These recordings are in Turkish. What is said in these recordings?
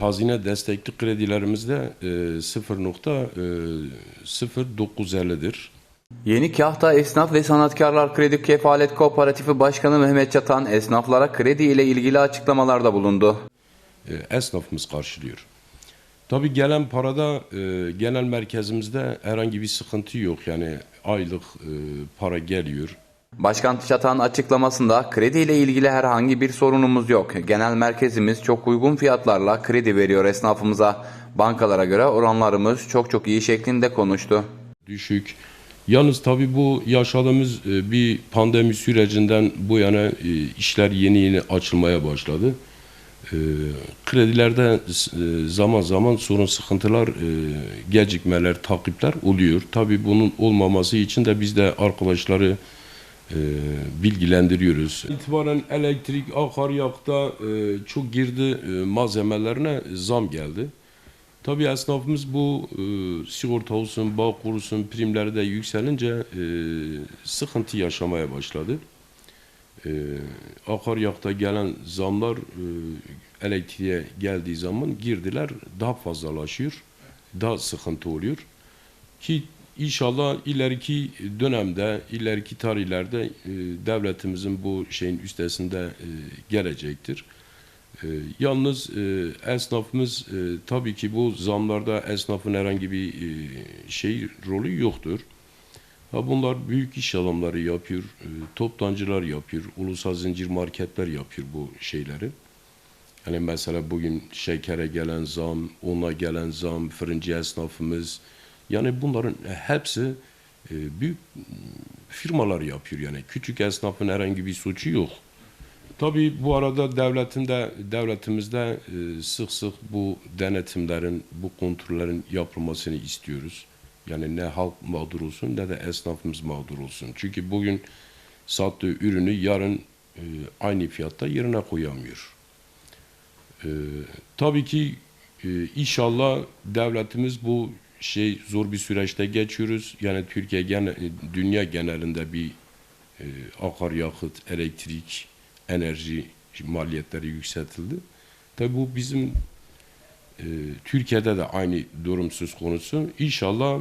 Hazine destekli kredilerimizde e, 0.0950'dir. Yeni Kahta Esnaf ve Sanatkarlar Kredi Kefalet Kooperatifi Başkanı Mehmet Çatan esnaflara kredi ile ilgili açıklamalarda bulundu. e, esnafımız karşılıyor. Tabii gelen parada e, genel merkezimizde herhangi bir sıkıntı yok. Yani aylık e, para geliyor. Başkan Çatan açıklamasında kredi ile ilgili herhangi bir sorunumuz yok. Genel merkezimiz çok uygun fiyatlarla kredi veriyor esnafımıza. Bankalara göre oranlarımız çok çok iyi şeklinde konuştu. Düşük. Yalnız tabii bu yaşadığımız e, bir pandemi sürecinden bu yana e, işler yeni yeni açılmaya başladı. E, Kredilerde zaman zaman sorun sıkıntılar, gecikmeler, takipler oluyor. Tabii bunun olmaması için de biz de arkadaşları e, bilgilendiriyoruz. İtibaren elektrik, akaryakta e, çok girdi e, malzemelerine zam geldi. Tabii esnafımız bu e, sigorta olsun, bağ kurusun, primleri de yükselince e, sıkıntı yaşamaya başladı. E, akaryakta gelen zamlar e, elektriğe geldiği zaman girdiler daha fazlalaşıyor, daha sıkıntı oluyor. Ki inşallah ileriki dönemde, ileriki tarihlerde e, devletimizin bu şeyin üstesinde e, gelecektir. E, yalnız e, esnafımız e, tabii ki bu zamlarda esnafın herhangi bir e, şey rolü yoktur. Ha bunlar büyük iş adamları yapıyor, e, toptancılar yapıyor, ulusal zincir marketler yapıyor bu şeyleri. Yani mesela bugün şekere gelen zam, una gelen zam, fırıncı esnafımız. Yani bunların hepsi e, büyük firmalar yapıyor yani. Küçük esnafın herhangi bir suçu yok. Tabii bu arada devletin de devletimizde e, sık sık bu denetimlerin, bu kontrollerin yapılmasını istiyoruz. Yani ne halk mağdur olsun ne de esnafımız mağdur olsun. Çünkü bugün sattığı ürünü yarın e, aynı fiyatta yerine koyamıyor. Tabii ki inşallah devletimiz bu şey zor bir süreçte geçiyoruz. Yani Türkiye gene, dünya genelinde bir e, akaryakıt, elektrik, enerji maliyetleri yükseltildi. Tabii bu bizim e, Türkiye'de de aynı durum söz konusu. İnşallah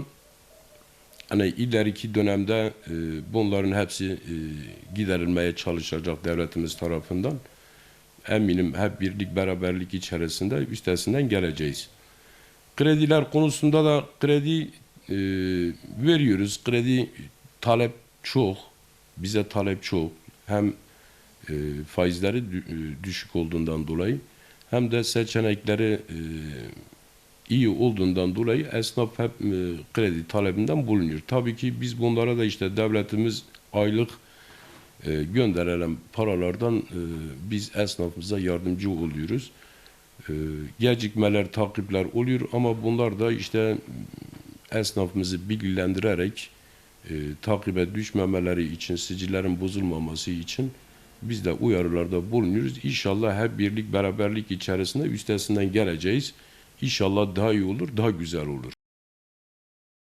hani ileriki dönemde e, bunların hepsi e, giderilmeye çalışacak devletimiz tarafından. Eminim hep birlik beraberlik içerisinde üstesinden geleceğiz. Krediler konusunda da kredi e, veriyoruz. Kredi talep çok. Bize talep çok. Hem e, faizleri e, düşük olduğundan dolayı hem de seçenekleri e, iyi olduğundan dolayı esnaf hep e, kredi talebinden bulunuyor. Tabii ki biz bunlara da işte devletimiz aylık e, gönderilen paralardan e, biz esnafımıza yardımcı oluyoruz. E, gecikmeler, takipler oluyor ama bunlar da işte esnafımızı bilgilendirerek e, takibe düşmemeleri için, sicillerin bozulmaması için biz de uyarılarda bulunuyoruz. İnşallah hep birlik, beraberlik içerisinde üstesinden geleceğiz. İnşallah daha iyi olur, daha güzel olur.